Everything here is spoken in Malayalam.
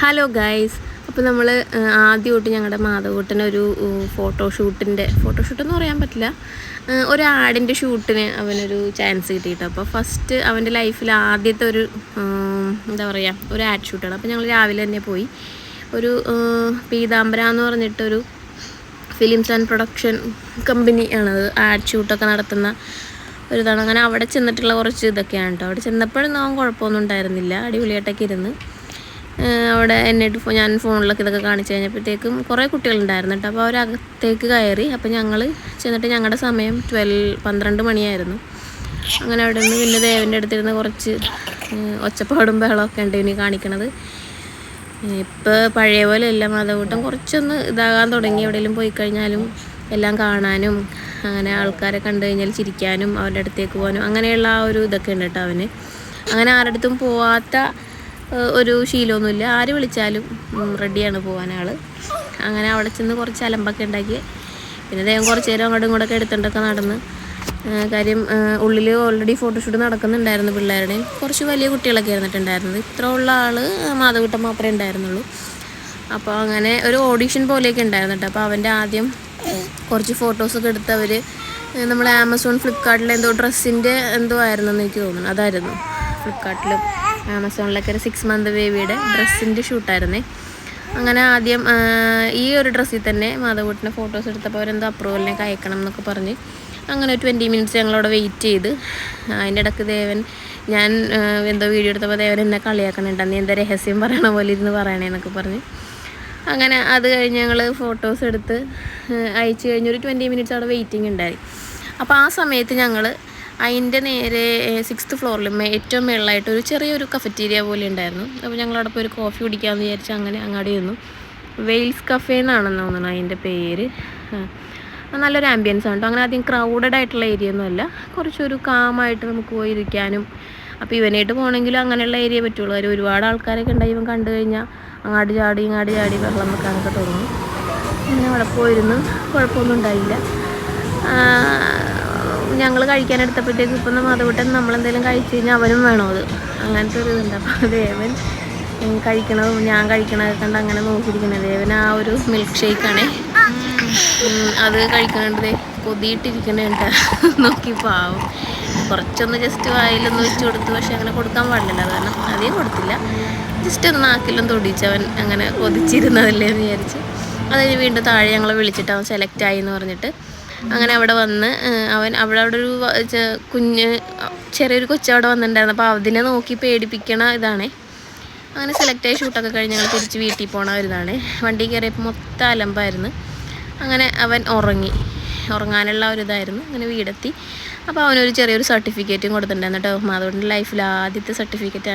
ഹലോ ഗൈസ് അപ്പോൾ നമ്മൾ ആദ്യമായിട്ട് ഞങ്ങളുടെ മാധവൂട്ടന് ഒരു ഫോട്ടോഷൂട്ടിന്റെ ഫോട്ടോഷൂട്ടെന്ന് പറയാൻ പറ്റില്ല. ഒരു ആടിന്റെ ഷൂട്ടിന് അവനൊരു ചാൻസ് കിട്ടിയിട്ട്. അപ്പോൾ ഫസ്റ്റ് അവന്റെ ലൈഫിൽ ആദ്യത്തെ ഒരു എന്താ പറയുക ഒരു ആഡ് ഷൂട്ടാണ് അപ്പോൾ ഞങ്ങൾ രാവിലെ തന്നെ പോയി. ഒരു പീതാംബര എന്ന് പറഞ്ഞിട്ടൊരു ഫിലിംസ് ആൻഡ് പ്രൊഡക്ഷൻ കമ്പനി ആണത് ആഡ് ഷൂട്ടൊക്കെ നടത്തുന്ന ഒരു ഇതാണ്. അങ്ങനെ അവിടെ ചെന്നിട്ടുള്ള കുറച്ച് ഇതൊക്കെയാണ് കേട്ടോ അവിടെ ചെന്നപ്പോഴൊന്നും അവൻ കുഴപ്പമൊന്നും ഉണ്ടായിരുന്നില്ല. അടിപൊളിയായിട്ടൊക്കെ ഇരുന്ന്. അവിടെ എന്നിട്ട് ഞാൻ ഫോണിലൊക്കെ ഇതൊക്കെ കാണിച്ചു കഴിഞ്ഞപ്പോഴത്തേക്കും കുറേ കുട്ടികളുണ്ടായിരുന്നു കേട്ടോ. അപ്പോൾ അവരകത്തേക്ക് കയറി. അപ്പോൾ ഞങ്ങൾ ചെന്നിട്ട് ഞങ്ങളുടെ സമയം ട്വൽവ് പന്ത്രണ്ട് മണിയായിരുന്നു. അങ്ങനെ അവിടെ നിന്ന് പിന്നെ ദേവന്റെ അടുത്തിരുന്ന് കുറച്ച് ഒച്ചപ്പാടും ബഹളമൊക്കെ ഉണ്ട് ഇനി കാണിക്കണത്. ഇപ്പോൾ പഴയ പോലെ എല്ലാം മാധവൂട്ടം കുറച്ചൊന്ന് ഇതാകാൻ തുടങ്ങി. എവിടെയെങ്കിലും പോയി കഴിഞ്ഞാലും എല്ലാം കാണാനും അങ്ങനെ ആൾക്കാരെ കണ്ടു കഴിഞ്ഞാൽ ചിരിക്കാനും അവരുടെ അടുത്തേക്ക് പോകാനും അങ്ങനെയുള്ള ആ ഒരു ഇതൊക്കെ ഉണ്ട് കേട്ടോ അവന്. അങ്ങനെ ആരുടെ അടുത്തും പോവാത്ത ഒരു ശീലമൊന്നുമില്ല. ആര് വിളിച്ചാലും റെഡിയാണ് പോകാൻ ആൾ അങ്ങനെ അവിടെ ചെന്ന് കുറച്ച് അലമ്പൊക്കെ ഉണ്ടാക്കി. പിന്നെ ദൈവം കുറച്ച് നേരം അങ്ങോട്ടും ഇങ്ങോട്ടൊക്കെ എടുത്തിട്ടൊക്കെ നടന്ന് കാര്യം ഉള്ളിൽ ഓൾറെഡി ഫോട്ടോഷൂട്ട് നടക്കുന്നുണ്ടായിരുന്നു പിള്ളേരുടെയും. കുറച്ച് വലിയ കുട്ടികളൊക്കെ ഇരുന്നിട്ടുണ്ടായിരുന്നത് ഇത്ര ഉള്ള ആൾ മാധവിട്ടം മാത്രമേ ഉണ്ടായിരുന്നുള്ളൂ. അപ്പോൾ അങ്ങനെ ഒരു ഓഡീഷൻ പോലെയൊക്കെ ഉണ്ടായിരുന്നു കേട്ടോ. അപ്പോൾ അവന്റെ ആദ്യം കുറച്ച് ഫോട്ടോസൊക്കെ എടുത്ത് അവർ നമ്മൾ ആമസോൺ ഫ്ലിപ്കാർട്ടിലെ എന്തോ ഡ്രസ്സിന്റെ എന്തോ ആയിരുന്നെന്ന് എനിക്ക് തോന്നുന്നു. അതായിരുന്നു. ഫ്ലിപ്കാർട്ടിലും ആമസോണിലൊക്കെ ഒരു സിക്സ് മന്ത് ബേബിയുടെ ഡ്രസ്സിന്റെ ഷൂട്ടായിരുന്നേ അങ്ങനെ ആദ്യം ഈ ഒരു ഡ്രസ്സിൽ തന്നെ മാധവൂട്ടിന്റെ ഫോട്ടോസ് എടുത്തപ്പോൾ അവരെന്തോ അപ്രൂവലിനൊക്കെ അയക്കണം എന്നൊക്കെ പറഞ്ഞ് അങ്ങനെ ട്വന്റി മിനിറ്റ്സ് ഞങ്ങളവിടെ വെയിറ്റ് ചെയ്ത്. അതിന്റെ ഇടയ്ക്ക് ദേവൻ ഞാൻ എന്തോ വീഡിയോ എടുത്തപ്പോൾ ദേവൻ എന്നെ കളിയാക്കണുണ്ട്. നീ എന്താ രഹസ്യം പറയണ പോലെ ഇരുന്ന് പറയണേ എന്നൊക്കെ പറഞ്ഞ്. അങ്ങനെ അത് കഴിഞ്ഞ് ഞങ്ങൾ ഫോട്ടോസ് എടുത്ത് അയച്ചു കഴിഞ്ഞ് ഒരു ട്വന്റി മിനിറ്റ്സ് അവിടെ വെയിറ്റിംഗ് ഉണ്ടായി. അപ്പോൾ ആ സമയത്ത് ഞങ്ങൾ അതിന്റെ നേരെ സിക്സ്ത് ഫ്ലോറിൽ ഏറ്റവും മുകളിലായിട്ട് ഒരു ചെറിയൊരു കഫറ്റീരിയ പോലെ ഉണ്ടായിരുന്നു. അപ്പോൾ ഞങ്ങൾ അവിടെ പോയി ഒരു കോഫി കുടിക്കാമെന്ന് വിചാരിച്ച് അങ്ങനെ അങ്ങാടി നിന്നു. വെയിൽസ് കഫേ എന്നാണെന്ന് തോന്നുന്നു അതിന്റെ പേര്. നല്ലൊരു ആംബിയൻസ് ആണ് കേട്ടോ. അങ്ങനെ അധികം ക്രൗഡഡ് ആയിട്ടുള്ള ഏരിയ ഒന്നും അല്ല. കുറച്ചൊരു കാമായിട്ട് നമുക്ക് പോയി ഇരിക്കാനും. അപ്പോൾ ഇവനായിട്ട് പോകണമെങ്കിലും അങ്ങനെയുള്ള ഏരിയ പറ്റുള്ളൂ. അവർ ഒരുപാട് ആൾക്കാരൊക്കെ ഉണ്ടായി ഇവൻ കണ്ടു കഴിഞ്ഞാൽ അങ്ങാടി ചാടി ഇങ്ങാടി ചാടി വെള്ളം വെക്കാനൊക്കെ തുടങ്ങും പിന്നെ അവിടെ പോയിരുന്നു. കുഴപ്പമൊന്നും ഉണ്ടായില്ല. ഞങ്ങൾ കഴിക്കാൻ എടുത്തപ്പോഴത്തേക്ക് ഇപ്പം നമ്മൾ മാധവട്ടൻ നമ്മളെന്തെങ്കിലും കഴിച്ചു കഴിഞ്ഞാൽ അവനും വേണോ അത്. അങ്ങനത്തെ ഒരു ഇതുണ്ട്. അപ്പോൾ ദേവൻ കഴിക്കണതും ഞാൻ കഴിക്കണതൊക്കെ കണ്ട് അങ്ങനെ നോക്കിയിരിക്കുന്നത് ദേവൻ ആ ഒരു മിൽക്ക് ഷേക്കാണേ അത് കഴിക്കണത് കൊതിയിട്ടിരിക്കണേണ്ട നോക്കി പാവം. കുറച്ചൊന്ന് ജസ്റ്റ് വായിലൊന്ന് വെച്ച് കൊടുത്തു. പക്ഷെ അങ്ങനെ കൊടുക്കാൻ പാടില്ല കാരണം അധികം കൊടുത്തില്ല. ജസ്റ്റ് ഒന്ന് നാക്കിലും തൊടിച്ചവൻ അങ്ങനെ കൊതിച്ചിരുന്നതല്ലേ എന്ന് വിചാരിച്ച്. അതിന് വീണ്ടും താഴെ ഞങ്ങളെ വിളിച്ചിട്ട് അവൻ സെലക്ട് ആയി എന്ന് പറഞ്ഞിട്ട് അങ്ങനെ അവിടെ വന്ന് അവൻ അവിടെ അവിടെ ഒരു കുഞ്ഞ് ചെറിയൊരു കൊച്ചു അവിടെ വന്നിട്ടുണ്ടായിരുന്നു. അപ്പോൾ അതിനെ നോക്കി പേടിപ്പിക്കണ ഇതാണേ. അങ്ങനെ സെലക്ട് ആയി ഷൂട്ടൊക്കെ കഴിഞ്ഞ് ഞങ്ങൾ തിരിച്ച് വീട്ടിൽ പോണ ഒരു ഇതാണ് വണ്ടി കയറിയപ്പോൾ മൊത്തം അലമ്പായിരുന്നു. അങ്ങനെ അവൻ ഉറങ്ങി. ഉറങ്ങാനുള്ള ഒരു ഇതായിരുന്നു. അങ്ങനെ വീടെത്തി. അപ്പോൾ അവനൊരു ചെറിയൊരു സർട്ടിഫിക്കറ്റും കൊടുത്തിട്ടുണ്ടായിരുന്നു കേട്ടോ. മാധവന്റെ ലൈഫിൽ ആദ്യത്തെ സർട്ടിഫിക്കറ്റ്